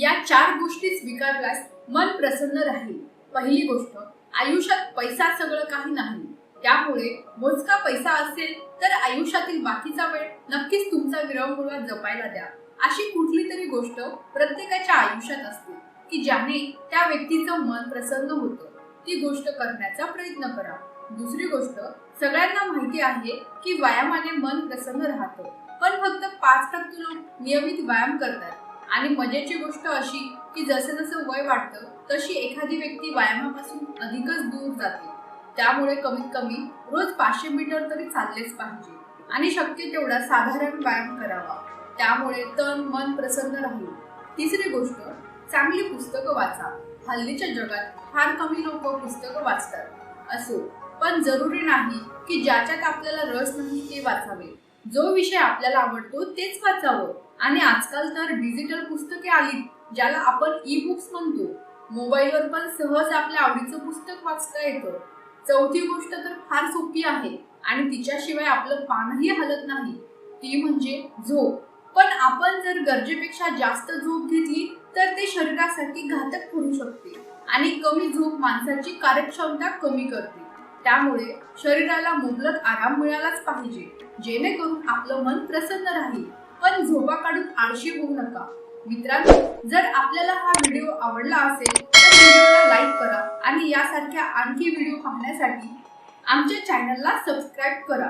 या चार गोष्टी स्वीकारल्यास मन प्रसन्न राहील. पहिली गोष्ट आयुष्यात पैसा सगळं काही नाही. त्यामुळे मोजका पैसा असेल तर आयुष्यातील बाकीचा वेळ नक्कीच तुमचा विरंगुळा जपायला द्या. अशी कुठली तरी गोष्ट प्रत्येकाच्या आयुष्यात असते की ज्याने त्या व्यक्तीचं मन प्रसन्न होतं. ती गोष्ट करण्याचा प्रयत्न करा. दुसरी गोष्ट सगळ्यांना माहिती आहे की व्यायामाने मन प्रसन्न राहतं. पण फक्त पाच टक्के लोक नियमित व्यायाम करतात. आणि मजेची गोष्ट अशी की जसं जसं वय वाढतं तशी एखादी व्यक्ती व्यायामापासून अधिकच दूर जाते. त्यामुळे कमीत कमी रोज पाचशे मीटर तरी चाललेच पाहिजे. आणि शक्य तेवढा साधारण व्यायाम करावा. त्यामुळे तन मन प्रसन्न राहील. तिसरी गोष्ट चांगली पुस्तकं वाचा. हल्लीच्या जगात फार कमी लोक पुस्तकं वाचतात. असो पण जरुरी नाही की ज्याच्यात आपल्याला रस नाही ते वाचावे. जो विषय आपल्याला आवडतो तेच वाचावं. आणि आजकाल तर डिजिटल पुस्तके आली ज्याला आपण ई बुक्स म्हणतो. मोबाईलवर पण सहज आपल्या आवडीचं पुस्तक वाचता येतं. चौथी गोष्ट तर फार सोपी आहे आणि तिच्याशिवाय आपलं पानही हलत नाही. ती म्हणजे झोप. पण आपण जर गरजेपेक्षा जास्त झोप घेतली तर ते शरीरासाठी घातक ठरू शकते आणि कमी झोप माणसाची कार्यक्षमता कमी करते. त्यामुळे शरीराला मुबलक आराम मिळालाच पाहिजे. जेणेकरून आपलं मन प्रसन्न राहील. पण झोपा काढून आळशी होऊ नका. मित्रांनो जर आपल्याला हा व्हिडिओ आवडला असेल तर व्हिडिओला लाईक करा आणि यासारख्या आणखी व्हिडिओ पाहण्यासाठी आमच्या चॅनलला सबस्क्राईब करा.